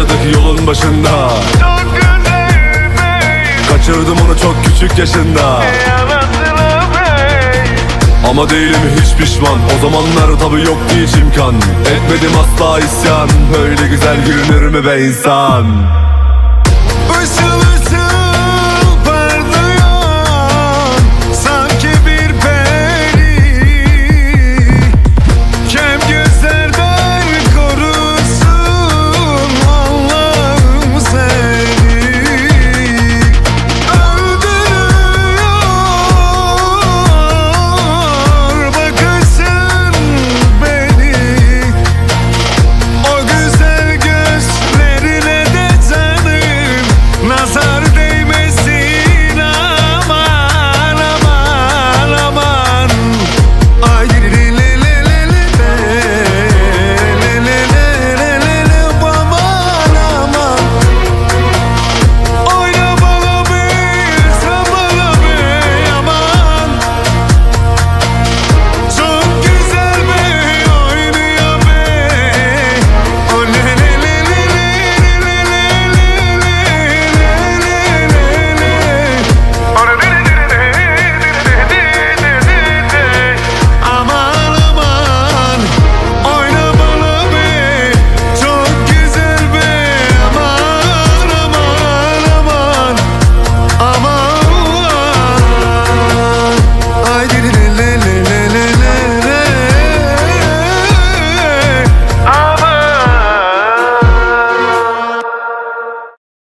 başladık yolun başında. Çok Kaçırdım onu çok küçük yaşında. Ama değilim hiç pişman. O zamanlar tabi yok hiç imkan. Etmedim asla isyan. Böyle güzel gülünür mü be insan? Işıl ışıl